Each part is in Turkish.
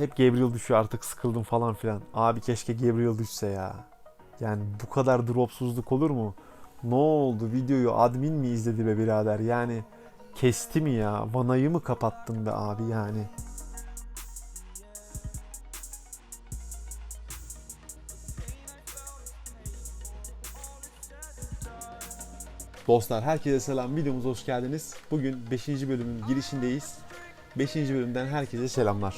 Hep Gabriel düşüyor artık sıkıldım falan filan. Abi keşke Gabriel düşse ya. Yani bu kadar dropsuzluk olur mu? Ne oldu? Videoyu admin mi izledi be birader? Yani kesti mi ya? Vanayı mı kapattın be abi yani? Dostlar herkese selam. Videomuza hoş geldiniz. Bugün 5. bölümün girişindeyiz. 5. bölümden herkese selamlar.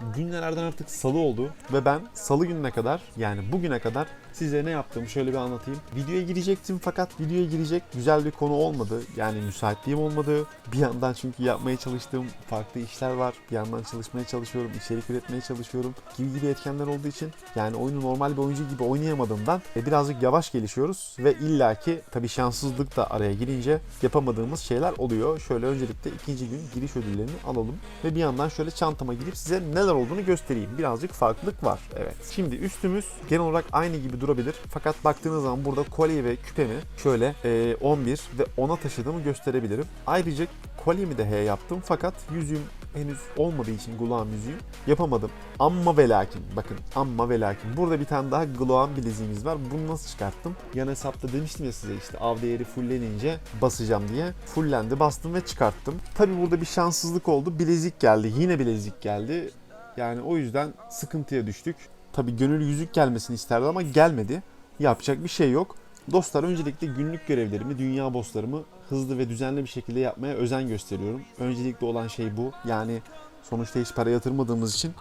Günlerden artık salı oldu ve ben salı gününe kadar yani bugüne kadar size ne yaptığımı şöyle bir anlatayım. Videoya girecektim fakat videoya girecek güzel bir konu olmadı. Yani müsaitliğim olmadı. Bir yandan çünkü yapmaya çalıştığım farklı işler var. Bir yandan çalışmaya çalışıyorum, içerik üretmeye çalışıyorum gibi gibi etkenler olduğu için yani oyunu normal bir oyuncu gibi oynayamadığımdan e, birazcık yavaş gelişiyoruz ve illaki tabii şanssızlık da araya girince yapamadığımız şeyler oluyor. Şöyle öncelikle ikinci gün giriş ödüllerini alalım ve bir yandan şöyle çantama girip size neler olduğunu göstereyim. Birazcık farklılık var. Evet. Şimdi üstümüz genel olarak aynı gibi durabilir. Fakat baktığınız zaman burada kolye ve küpemi şöyle e, 11 ve 10'a taşıdığımı gösterebilirim. Ayrıca kolyemi de H yaptım fakat yüzüğüm henüz olmadığı için Gluam yüzüğü yapamadım. Amma ve lakin bakın amma ve lakin. Burada bir tane daha Gluam bileziğimiz var. Bunu nasıl çıkarttım? Yan hesapta demiştim ya size işte av değeri fulllenince basacağım diye. Fullendi bastım ve çıkarttım. Tabi burada bir şanssızlık oldu. Bilezik geldi. Yine bilezik geldi. Yani o yüzden sıkıntıya düştük. Tabi gönül yüzük gelmesini isterdi ama gelmedi. Yapacak bir şey yok. Dostlar öncelikle günlük görevlerimi, dünya bosslarımı hızlı ve düzenli bir şekilde yapmaya özen gösteriyorum. Öncelikli olan şey bu. Yani sonuçta hiç para yatırmadığımız için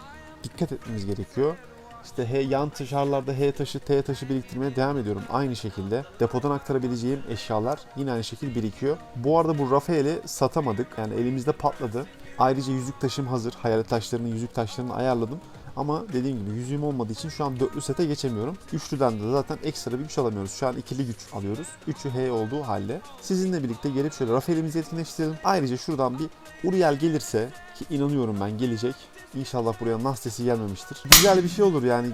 dikkat etmemiz gerekiyor. İşte H, yan taşarlarda H taşı, T taşı biriktirmeye devam ediyorum. Aynı şekilde depodan aktarabileceğim eşyalar yine aynı şekilde birikiyor. Bu arada bu Rafael'i satamadık. Yani elimizde patladı. Ayrıca yüzük taşım hazır. Hayalet taşlarının yüzük taşlarını ayarladım. Ama dediğim gibi yüzüğüm olmadığı için şu an dörtlü sete geçemiyorum. Üçlüden de zaten ekstra bir güç alamıyoruz. Şu an ikili güç alıyoruz. Üçü H olduğu halde. Sizinle birlikte gelip şöyle Rafael'imizi etkinleştirelim. Ayrıca şuradan bir Uriel gelirse ki inanıyorum ben gelecek. İnşallah buraya Nastesi gelmemiştir. Güzel bir şey olur yani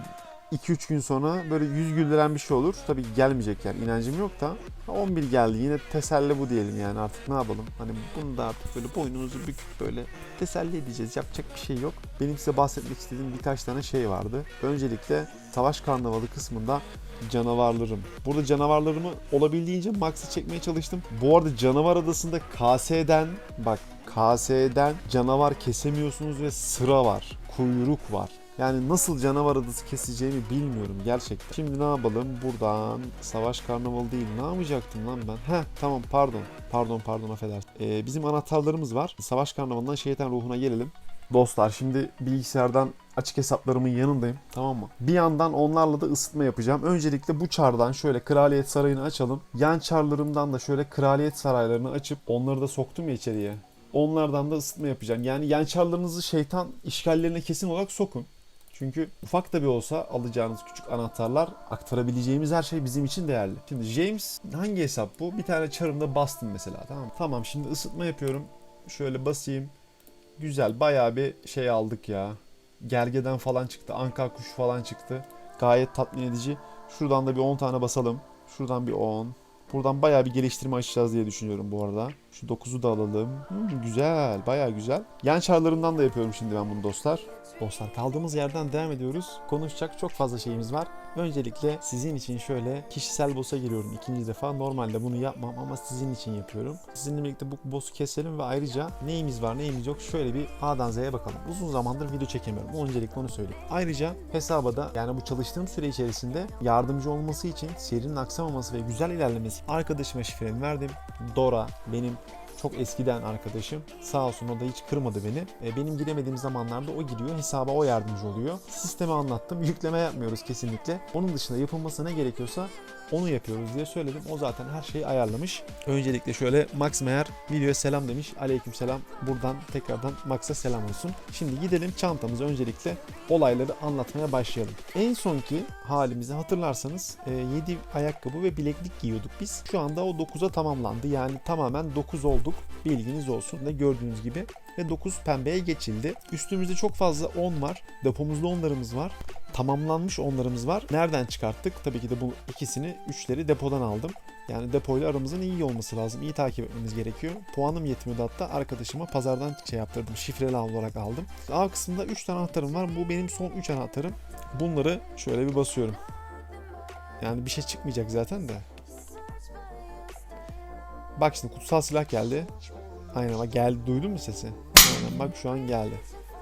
2-3 gün sonra böyle yüz güldüren bir şey olur. Tabii gelmeyecek yani inancım yok da. 11 geldi yine teselli bu diyelim yani artık ne yapalım. Hani bunu da artık böyle boynumuzu büküp böyle teselli edeceğiz. Yapacak bir şey yok. Benim size bahsetmek istediğim birkaç tane şey vardı. Öncelikle savaş karnavalı kısmında canavarlarım. Burada canavarlarımı olabildiğince max'a çekmeye çalıştım. Bu arada canavar adasında KS'den bak KS'den canavar kesemiyorsunuz ve sıra var. Kuyruk var. Yani nasıl canavar adası keseceğimi bilmiyorum gerçekten. Şimdi ne yapalım? Buradan savaş karnavalı değil. Ne yapacaktım lan ben? Heh tamam pardon. Pardon pardon affedersin. Ee, bizim anahtarlarımız var. Savaş karnavalından şeytan ruhuna gelelim. Dostlar şimdi bilgisayardan açık hesaplarımın yanındayım tamam mı? Bir yandan onlarla da ısıtma yapacağım. Öncelikle bu çardan şöyle kraliyet sarayını açalım. Yan çarlarımdan da şöyle kraliyet saraylarını açıp onları da soktum ya içeriye. Onlardan da ısıtma yapacağım. Yani yan çarlarınızı şeytan işgallerine kesin olarak sokun. Çünkü ufak da bir olsa alacağınız küçük anahtarlar aktarabileceğimiz her şey bizim için değerli. Şimdi James hangi hesap bu? Bir tane çarımda bastım mesela tamam? Tamam şimdi ısıtma yapıyorum. Şöyle basayım. Güzel bayağı bir şey aldık ya. Gergeden falan çıktı. Anka kuş falan çıktı. Gayet tatmin edici. Şuradan da bir 10 tane basalım. Şuradan bir 10. Buradan bayağı bir geliştirme açacağız diye düşünüyorum bu arada. Şu 9'u da alalım. Hmm, güzel, bayağı güzel. Yan çarlarından da yapıyorum şimdi ben bunu dostlar. Dostlar kaldığımız yerden devam ediyoruz. Konuşacak çok fazla şeyimiz var. Öncelikle sizin için şöyle kişisel boss'a giriyorum ikinci defa. Normalde bunu yapmam ama sizin için yapıyorum. Sizinle birlikte bu boss'u keselim ve ayrıca neyimiz var neyimiz yok şöyle bir A'dan Z'ye bakalım. Uzun zamandır video çekemiyorum. Öncelikle onu söyleyeyim. Ayrıca hesaba da yani bu çalıştığım süre içerisinde yardımcı olması için serinin aksamaması ve güzel ilerlemesi arkadaşıma şifremi verdim. Dora benim çok eskiden arkadaşım. Sağ olsun o da hiç kırmadı beni. E, benim giremediğim zamanlarda o giriyor. Hesaba o yardımcı oluyor. Sistemi anlattım. Yükleme yapmıyoruz kesinlikle. Onun dışında yapılması ne gerekiyorsa onu yapıyoruz diye söyledim. O zaten her şeyi ayarlamış. Öncelikle şöyle Max Meyer videoya selam demiş. Aleyküm selam. Buradan tekrardan Max'a selam olsun. Şimdi gidelim çantamıza öncelikle olayları anlatmaya başlayalım. En sonki halimizi hatırlarsanız 7 ayakkabı ve bileklik giyiyorduk biz. Şu anda o 9'a tamamlandı. Yani tamamen 9 olduk. Bilginiz olsun. Ne gördüğünüz gibi ve 9 pembeye geçildi. Üstümüzde çok fazla 10 var. Depomuzda 10'larımız var. tamamlanmış onlarımız var. Nereden çıkarttık? Tabii ki de bu ikisini, üçleri depodan aldım. Yani depoyla aramızın iyi olması lazım. İyi takip etmemiz gerekiyor. Puanım yetmiyordu hatta arkadaşıma pazardan şey yaptırdım. Şifreli olarak aldım. A kısmında 3 tane anahtarım var. Bu benim son 3 anahtarım. Bunları şöyle bir basıyorum. Yani bir şey çıkmayacak zaten de. Bak şimdi kutsal silah geldi. Aynen bak geldi. Duydun mu sesi? Aynen bak şu an geldi.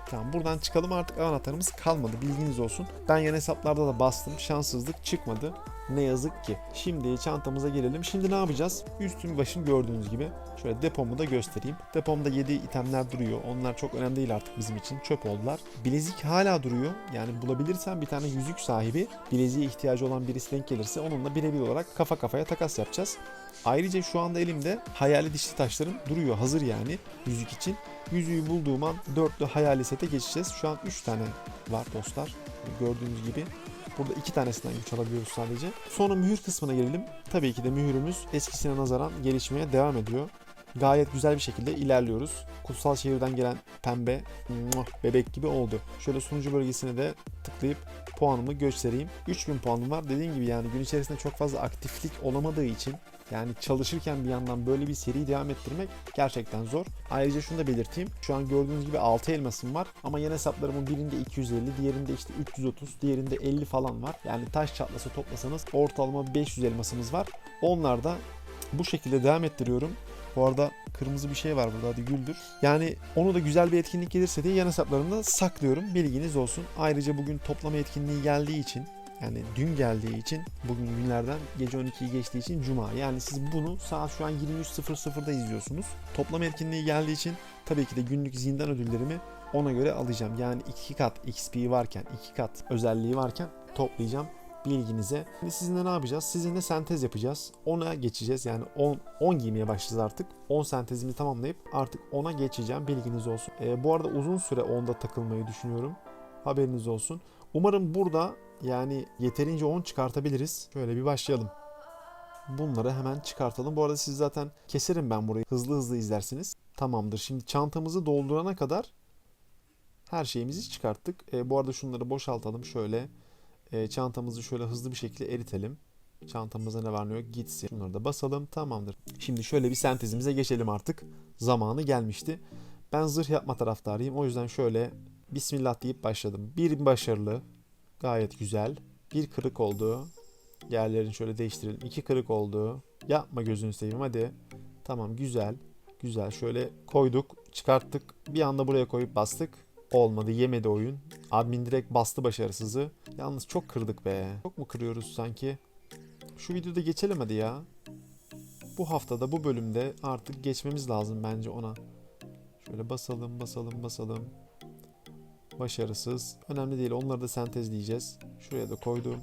Tamam buradan çıkalım artık anahtarımız kalmadı bilginiz olsun. Ben yan hesaplarda da bastım şanssızlık çıkmadı. Ne yazık ki. Şimdi çantamıza gelelim. Şimdi ne yapacağız? Üstüm başım gördüğünüz gibi. Şöyle depomu da göstereyim. Depomda 7 itemler duruyor. Onlar çok önemli değil artık bizim için. Çöp oldular. Bilezik hala duruyor. Yani bulabilirsem bir tane yüzük sahibi bileziğe ihtiyacı olan birisi denk gelirse onunla birebir olarak kafa kafaya takas yapacağız. Ayrıca şu anda elimde hayali dişli taşlarım duruyor hazır yani yüzük için. Yüzüğü bulduğum an dörtlü hayali sete geçeceğiz. Şu an 3 tane var dostlar. Gördüğünüz gibi. Burada iki tanesinden güç alabiliyoruz sadece. Sonra mühür kısmına gelelim. Tabii ki de mühürümüz eskisine nazaran gelişmeye devam ediyor. Gayet güzel bir şekilde ilerliyoruz. Kutsal şehirden gelen pembe bebek gibi oldu. Şöyle sunucu bölgesine de tıklayıp puanımı göstereyim. 3000 puanım var. Dediğim gibi yani gün içerisinde çok fazla aktiflik olamadığı için yani çalışırken bir yandan böyle bir seri devam ettirmek gerçekten zor. Ayrıca şunu da belirteyim. Şu an gördüğünüz gibi 6 elmasım var ama yan hesaplarımın birinde 250, diğerinde işte 330, diğerinde 50 falan var. Yani taş çatlasa toplasanız ortalama 500 elmasımız var. Onlar da bu şekilde devam ettiriyorum. Bu arada kırmızı bir şey var burada hadi güldür. Yani onu da güzel bir etkinlik gelirse diye yan hesaplarımda saklıyorum. Bilginiz olsun. Ayrıca bugün toplama etkinliği geldiği için yani dün geldiği için bugün günlerden gece 12'yi geçtiği için cuma. Yani siz bunu saat şu an 23.00'da izliyorsunuz. Toplam etkinliği geldiği için tabii ki de günlük zindan ödüllerimi ona göre alacağım. Yani 2 kat XP varken, 2 kat özelliği varken toplayacağım bilginize. Şimdi sizinle ne yapacağız? Sizinle sentez yapacağız. 10'a geçeceğiz. Yani 10 10 giymeye başlayacağız artık. 10 sentezimi tamamlayıp artık 10'a geçeceğim. Bilginiz olsun. Ee, bu arada uzun süre 10'da takılmayı düşünüyorum. Haberiniz olsun. Umarım burada yani yeterince 10 çıkartabiliriz. Şöyle bir başlayalım. Bunları hemen çıkartalım. Bu arada siz zaten keserim ben burayı. Hızlı hızlı izlersiniz. Tamamdır. Şimdi çantamızı doldurana kadar her şeyimizi çıkarttık. E, bu arada şunları boşaltalım şöyle. E, çantamızı şöyle hızlı bir şekilde eritelim. Çantamıza ne var ne yok gitsin. Şunları da basalım. Tamamdır. Şimdi şöyle bir sentezimize geçelim artık. Zamanı gelmişti. Ben zırh yapma taraftarıyım. O yüzden şöyle Bismillah deyip başladım. Bir başarılı. Gayet güzel. Bir kırık oldu. Yerlerini şöyle değiştirelim. İki kırık oldu. Yapma gözünü seveyim hadi. Tamam güzel. Güzel. Şöyle koyduk. Çıkarttık. Bir anda buraya koyup bastık. Olmadı. Yemedi oyun. Admin direkt bastı başarısızı. Yalnız çok kırdık be. Çok mu kırıyoruz sanki? Şu videoda geçelim hadi ya. Bu haftada bu bölümde artık geçmemiz lazım bence ona. Şöyle basalım basalım basalım. Başarısız. Önemli değil. Onları da sentezleyeceğiz. Şuraya da koydum.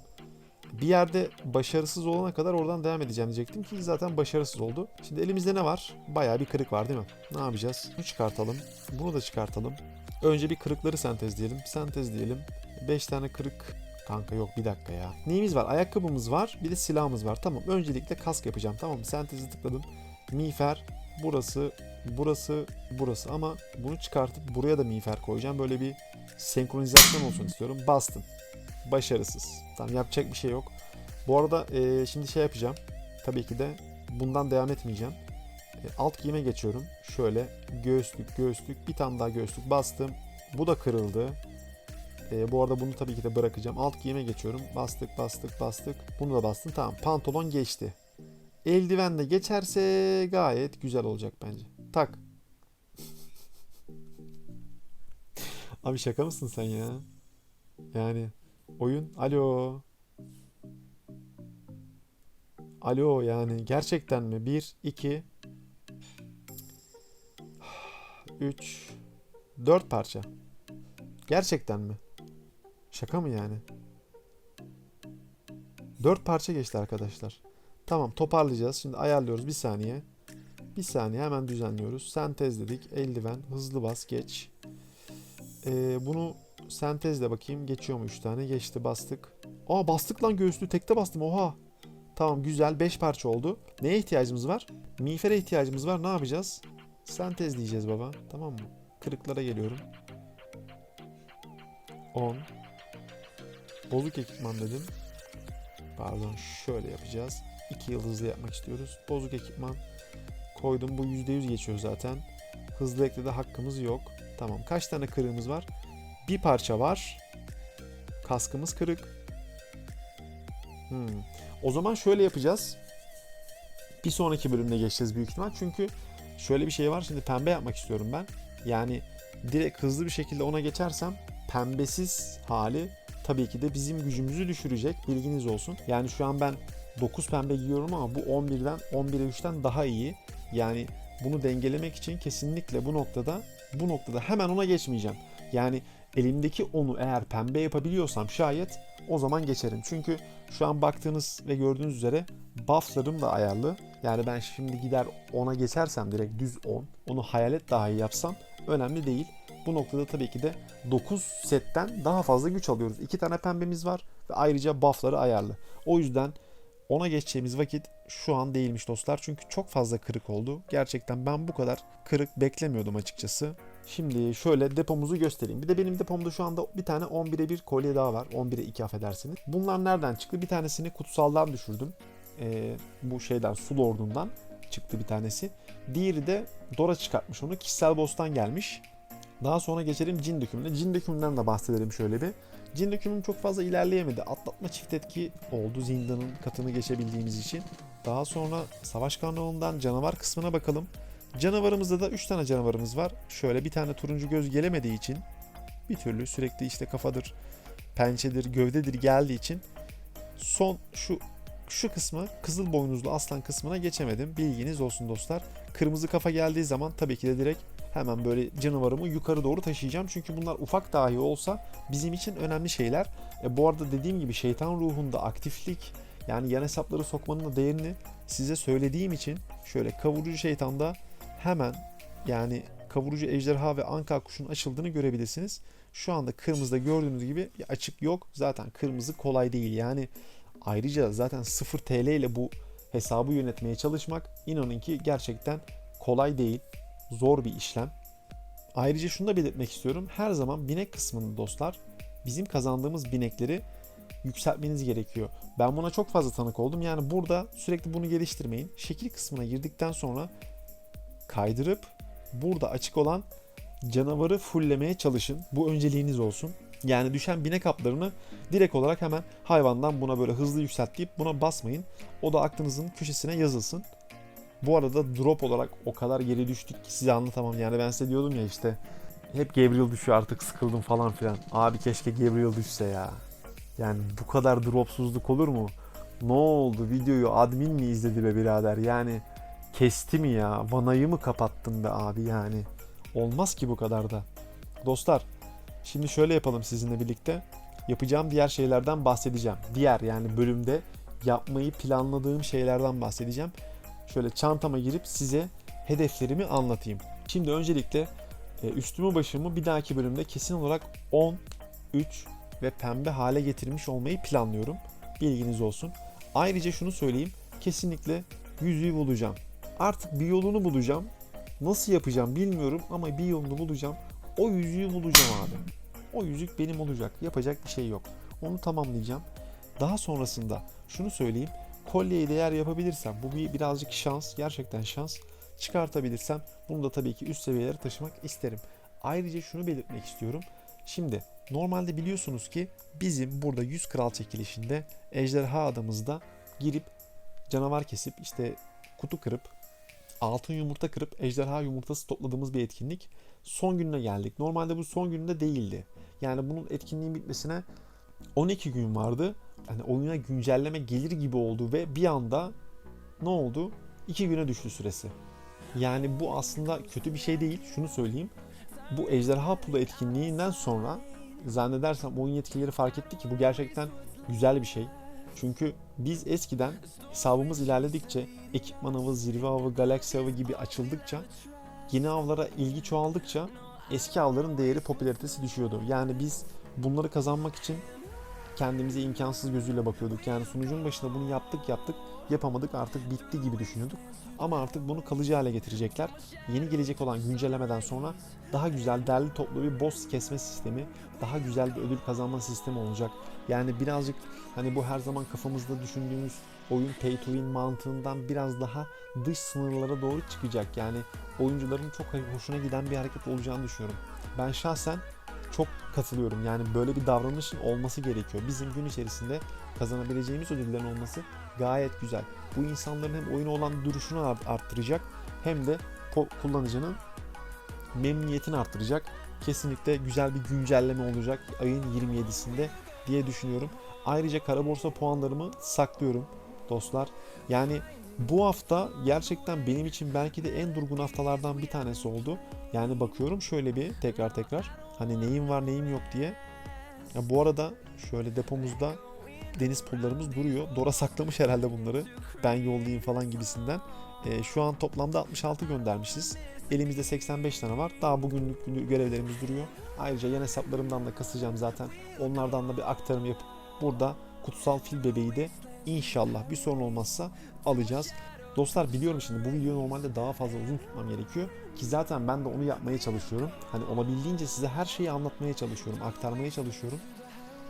Bir yerde başarısız olana kadar oradan devam edeceğim diyecektim ki zaten başarısız oldu. Şimdi elimizde ne var? Bayağı bir kırık var değil mi? Ne yapacağız? Bunu çıkartalım. Bunu da çıkartalım. Önce bir kırıkları sentezleyelim. Sentezleyelim. 5 tane kırık Kanka yok bir dakika ya. Neyimiz var? Ayakkabımız var. Bir de silahımız var. Tamam. Öncelikle kask yapacağım. Tamam? Sentezi tıkladım. Miğfer. Burası. Burası. Burası. Ama bunu çıkartıp buraya da miğfer koyacağım. Böyle bir senkronizasyon olsun istiyorum. Bastım. Başarısız. Tamam yapacak bir şey yok. Bu arada e, şimdi şey yapacağım. Tabii ki de bundan devam etmeyeceğim. E, alt giyime geçiyorum. Şöyle göğüslük göğüslük bir tane daha göğüslük bastım. Bu da kırıldı. E, bu arada bunu tabii ki de bırakacağım. Alt giyime geçiyorum. Bastık bastık bastık. Bunu da bastım. Tamam pantolon geçti. Eldiven de geçerse gayet güzel olacak bence. Tak. Abi şaka mısın sen ya? Yani oyun alo. Alo yani gerçekten mi? 1 2 3 4 parça. Gerçekten mi? Şaka mı yani? 4 parça geçti arkadaşlar. Tamam toparlayacağız. Şimdi ayarlıyoruz bir saniye. Bir saniye hemen düzenliyoruz. Sentez dedik. Eldiven. Hızlı bas geç. Ee, bunu sentezle bakayım. Geçiyor mu 3 tane? Geçti bastık. Aa bastık lan göğüslü. Tekte bastım. Oha. Tamam güzel. 5 parça oldu. Neye ihtiyacımız var? Miğfere ihtiyacımız var. Ne yapacağız? Sentez diyeceğiz baba. Tamam mı? Kırıklara geliyorum. 10 Bozuk ekipman dedim. Pardon şöyle yapacağız. İki yıldızlı yapmak istiyoruz. Bozuk ekipman koydum. Bu %100 geçiyor zaten. Hızlı eklede hakkımız yok. Tamam. Kaç tane kırığımız var? Bir parça var. Kaskımız kırık. Hmm. O zaman şöyle yapacağız. Bir sonraki bölümde geçeceğiz büyük ihtimal. Çünkü şöyle bir şey var. Şimdi pembe yapmak istiyorum ben. Yani direkt hızlı bir şekilde ona geçersem pembesiz hali tabii ki de bizim gücümüzü düşürecek. Bilginiz olsun. Yani şu an ben 9 pembe giyiyorum ama bu 11'den 11'e 3'ten daha iyi. Yani bunu dengelemek için kesinlikle bu noktada bu noktada hemen ona geçmeyeceğim. Yani elimdeki onu eğer pembe yapabiliyorsam şayet o zaman geçerim. Çünkü şu an baktığınız ve gördüğünüz üzere bufflarım da ayarlı. Yani ben şimdi gider 10'a geçersem direkt düz 10, onu hayalet dahi yapsam önemli değil. Bu noktada tabii ki de 9 setten daha fazla güç alıyoruz. 2 tane pembemiz var ve ayrıca buffları ayarlı. O yüzden ona geçeceğimiz vakit şu an değilmiş dostlar. Çünkü çok fazla kırık oldu. Gerçekten ben bu kadar kırık beklemiyordum açıkçası. Şimdi şöyle depomuzu göstereyim. Bir de benim depomda şu anda bir tane 11'e 1 kolye daha var. 11'e 2 affedersiniz. Bunlar nereden çıktı? Bir tanesini kutsaldan düşürdüm. Ee, bu şeyden su lordundan çıktı bir tanesi. Diğeri de Dora çıkartmış onu. Kişisel boss'tan gelmiş. Daha sonra geçelim cin dökümüne. Cin dökümünden de bahsedelim şöyle bir. Cin dökümüm çok fazla ilerleyemedi. Atlatma çift etki oldu zindanın katını geçebildiğimiz için. Daha sonra savaş karnavalından canavar kısmına bakalım. Canavarımızda da 3 tane canavarımız var. Şöyle bir tane turuncu göz gelemediği için bir türlü sürekli işte kafadır, pençedir, gövdedir geldiği için son şu şu kısmı kızıl boynuzlu aslan kısmına geçemedim. Bilginiz olsun dostlar. Kırmızı kafa geldiği zaman tabii ki de direkt hemen böyle canavarımı yukarı doğru taşıyacağım. Çünkü bunlar ufak dahi olsa bizim için önemli şeyler. E, bu arada dediğim gibi şeytan ruhunda aktiflik yani yan hesapları sokmanın da değerini size söylediğim için şöyle kavurucu şeytanda hemen yani kavurucu ejderha ve anka kuşun açıldığını görebilirsiniz. Şu anda kırmızıda gördüğünüz gibi açık yok. Zaten kırmızı kolay değil. Yani ayrıca zaten 0 TL ile bu hesabı yönetmeye çalışmak inanın ki gerçekten kolay değil. Zor bir işlem. Ayrıca şunu da belirtmek istiyorum. Her zaman binek kısmında dostlar bizim kazandığımız binekleri yükseltmeniz gerekiyor. Ben buna çok fazla tanık oldum. Yani burada sürekli bunu geliştirmeyin. Şekil kısmına girdikten sonra kaydırıp burada açık olan canavarı fulllemeye çalışın. Bu önceliğiniz olsun. Yani düşen binek haplarını direkt olarak hemen hayvandan buna böyle hızlı yükselt buna basmayın. O da aklınızın köşesine yazılsın. Bu arada drop olarak o kadar geri düştük ki size anlatamam. Yani ben size diyordum ya işte hep Gabriel düşüyor artık sıkıldım falan filan. Abi keşke Gabriel düşse ya. Yani bu kadar dropsuzluk olur mu? Ne oldu videoyu admin mi izledi be birader? Yani kesti mi ya? Vanayı mı kapattın be abi yani? Olmaz ki bu kadar da. Dostlar şimdi şöyle yapalım sizinle birlikte. Yapacağım diğer şeylerden bahsedeceğim. Diğer yani bölümde yapmayı planladığım şeylerden bahsedeceğim. Şöyle çantama girip size hedeflerimi anlatayım. Şimdi öncelikle e, üstümü başımı bir dahaki bölümde kesin olarak 10, 3 ve pembe hale getirmiş olmayı planlıyorum. Bilginiz olsun. Ayrıca şunu söyleyeyim. Kesinlikle yüzüğü bulacağım. Artık bir yolunu bulacağım. Nasıl yapacağım bilmiyorum ama bir yolunu bulacağım. O yüzüğü bulacağım abi. O yüzük benim olacak. Yapacak bir şey yok. Onu tamamlayacağım. Daha sonrasında şunu söyleyeyim. Kolyeyi değer yapabilirsem bu bir birazcık şans. Gerçekten şans. Çıkartabilirsem bunu da tabii ki üst seviyelere taşımak isterim. Ayrıca şunu belirtmek istiyorum. Şimdi normalde biliyorsunuz ki bizim burada 100 kral çekilişinde ejderha adamızda girip canavar kesip işte kutu kırıp altın yumurta kırıp ejderha yumurtası topladığımız bir etkinlik. Son gününe geldik. Normalde bu son gününde değildi. Yani bunun etkinliğin bitmesine 12 gün vardı. Hani oyuna güncelleme gelir gibi oldu ve bir anda ne oldu? 2 güne düştü süresi. Yani bu aslında kötü bir şey değil. Şunu söyleyeyim. Bu ejderha pulu etkinliğinden sonra zannedersem oyun yetkilileri fark etti ki bu gerçekten güzel bir şey. Çünkü biz eskiden hesabımız ilerledikçe ekipman avı, zirve avı, galaksi avı gibi açıldıkça yeni avlara ilgi çoğaldıkça eski avların değeri popülaritesi düşüyordu. Yani biz bunları kazanmak için kendimize imkansız gözüyle bakıyorduk. Yani sunucunun başında bunu yaptık yaptık yapamadık artık bitti gibi düşünüyorduk. Ama artık bunu kalıcı hale getirecekler. Yeni gelecek olan güncellemeden sonra daha güzel derli toplu bir boss kesme sistemi, daha güzel bir ödül kazanma sistemi olacak. Yani birazcık hani bu her zaman kafamızda düşündüğümüz oyun pay to win mantığından biraz daha dış sınırlara doğru çıkacak. Yani oyuncuların çok hoşuna giden bir hareket olacağını düşünüyorum. Ben şahsen çok katılıyorum. Yani böyle bir davranışın olması gerekiyor. Bizim gün içerisinde kazanabileceğimiz ödüllerin olması gayet güzel. Bu insanların hem oyuna olan duruşunu art- arttıracak hem de kullanıcının memnuniyetini arttıracak. Kesinlikle güzel bir güncelleme olacak ayın 27'sinde diye düşünüyorum. Ayrıca kara borsa puanlarımı saklıyorum dostlar. Yani bu hafta gerçekten benim için belki de en durgun haftalardan bir tanesi oldu. Yani bakıyorum şöyle bir tekrar tekrar hani neyim var neyim yok diye. Ya bu arada şöyle depomuzda deniz pullarımız duruyor. Dora saklamış herhalde bunları. Ben yollayayım falan gibisinden. Ee, şu an toplamda 66 göndermişiz. Elimizde 85 tane var. Daha bugünlük görevlerimiz duruyor. Ayrıca yan hesaplarımdan da kasacağım zaten. Onlardan da bir aktarım yapıp burada kutsal fil bebeği de inşallah bir sorun olmazsa alacağız. Dostlar biliyorum şimdi bu videoyu normalde daha fazla uzun tutmam gerekiyor. Ki zaten ben de onu yapmaya çalışıyorum. Hani olabildiğince size her şeyi anlatmaya çalışıyorum, aktarmaya çalışıyorum.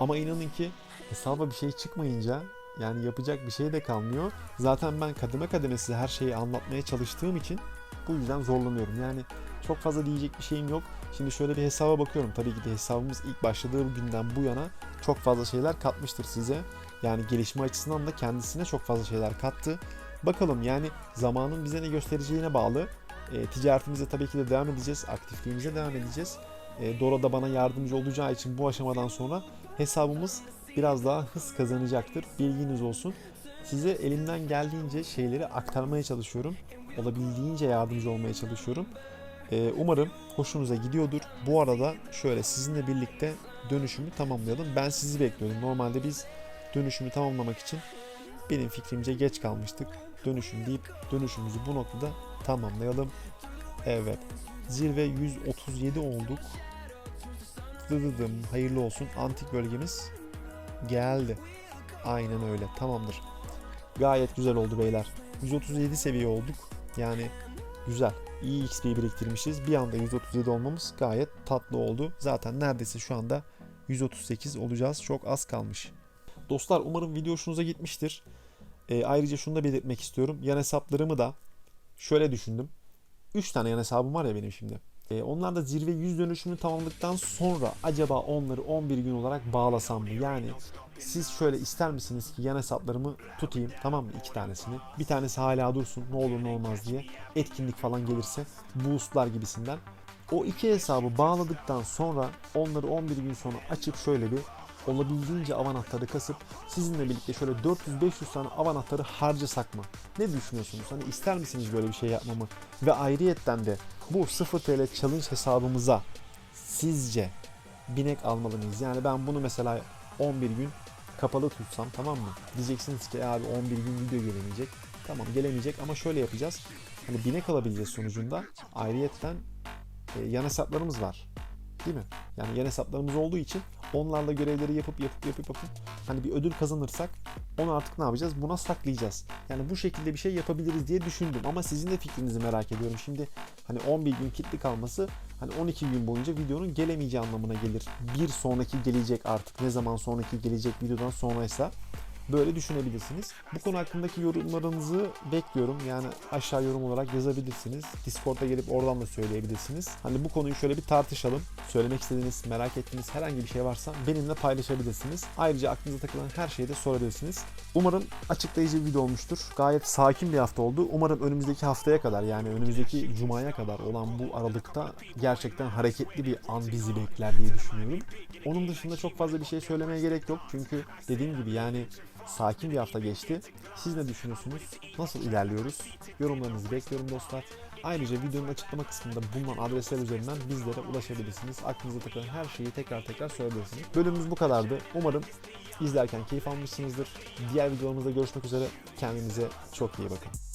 Ama inanın ki hesaba bir şey çıkmayınca yani yapacak bir şey de kalmıyor. Zaten ben kademe kademe size her şeyi anlatmaya çalıştığım için bu yüzden zorlanıyorum. Yani çok fazla diyecek bir şeyim yok. Şimdi şöyle bir hesaba bakıyorum. Tabii ki de hesabımız ilk başladığı günden bu yana çok fazla şeyler katmıştır size. Yani gelişme açısından da kendisine çok fazla şeyler kattı. Bakalım yani zamanın bize ne göstereceğine bağlı. E, ticaretimize tabii ki de devam edeceğiz. Aktifliğimize devam edeceğiz. E, Dora da bana yardımcı olacağı için bu aşamadan sonra hesabımız biraz daha hız kazanacaktır. Bilginiz olsun. Size elimden geldiğince şeyleri aktarmaya çalışıyorum. Olabildiğince yardımcı olmaya çalışıyorum. Ee, umarım hoşunuza gidiyordur. Bu arada şöyle sizinle birlikte dönüşümü tamamlayalım. Ben sizi bekliyordum. Normalde biz dönüşümü tamamlamak için benim fikrimce geç kalmıştık. Dönüşüm deyip dönüşümüzü bu noktada tamamlayalım. Evet. Zirve 137 olduk. Dıdıdım. Hayırlı olsun. Antik bölgemiz geldi. Aynen öyle. Tamamdır. Gayet güzel oldu beyler. 137 seviye olduk. Yani güzel. İyi XP biriktirmişiz. Bir anda 137 olmamız gayet tatlı oldu. Zaten neredeyse şu anda 138 olacağız. Çok az kalmış. Dostlar umarım video hoşunuza gitmiştir. E, ayrıca şunu da belirtmek istiyorum. Yan hesaplarımı da şöyle düşündüm. 3 tane yan hesabım var ya benim şimdi. E, onlar da zirve 100 dönüşümünü tamamladıktan sonra acaba onları 11 gün olarak bağlasam mı? Yani siz şöyle ister misiniz ki yan hesaplarımı tutayım tamam mı iki tanesini. Bir tanesi hala dursun ne olur ne olmaz diye. Etkinlik falan gelirse boostlar gibisinden. O iki hesabı bağladıktan sonra onları 11 gün sonra açıp şöyle bir olabildiğince av anahtarı kasıp sizinle birlikte şöyle 400-500 tane av anahtarı harcasak mı? Ne düşünüyorsunuz? Hani ister misiniz böyle bir şey yapmamı? Ve ayrıyetten de bu 0 TL challenge hesabımıza sizce binek almalı mıyız? Yani ben bunu mesela 11 gün kapalı tutsam tamam mı? Diyeceksiniz ki "E abi 11 gün video gelemeyecek. Tamam gelemeyecek ama şöyle yapacağız. Hani binek alabileceğiz sonucunda. Ayrıyetten e, yan hesaplarımız var. Değil mi? Yani yan hesaplarımız olduğu için onlarla görevleri yapıp yapıp yapıp yapıp hani bir ödül kazanırsak onu artık ne yapacağız? Buna saklayacağız. Yani bu şekilde bir şey yapabiliriz diye düşündüm ama sizin de fikrinizi merak ediyorum. Şimdi hani 11 gün kilitli kalması hani 12 gün boyunca videonun gelemeyeceği anlamına gelir. Bir sonraki gelecek artık ne zaman sonraki gelecek videodan sonraysa böyle düşünebilirsiniz. Bu konu hakkındaki yorumlarınızı bekliyorum. Yani aşağı yorum olarak yazabilirsiniz. Discord'a gelip oradan da söyleyebilirsiniz. Hani bu konuyu şöyle bir tartışalım. Söylemek istediğiniz, merak ettiğiniz herhangi bir şey varsa benimle paylaşabilirsiniz. Ayrıca aklınıza takılan her şeyi de sorabilirsiniz. Umarım açıklayıcı bir video olmuştur. Gayet sakin bir hafta oldu. Umarım önümüzdeki haftaya kadar yani önümüzdeki cumaya kadar olan bu aralıkta gerçekten hareketli bir an bizi bekler diye düşünüyorum. Onun dışında çok fazla bir şey söylemeye gerek yok. Çünkü dediğim gibi yani sakin bir hafta geçti. Siz ne düşünüyorsunuz? Nasıl ilerliyoruz? Yorumlarınızı bekliyorum dostlar. Ayrıca videonun açıklama kısmında bulunan adresler üzerinden bizlere ulaşabilirsiniz. Aklınıza takılan her şeyi tekrar tekrar söyleyebilirsiniz. Bölümümüz bu kadardı. Umarım izlerken keyif almışsınızdır. Diğer videolarımızda görüşmek üzere. Kendinize çok iyi bakın.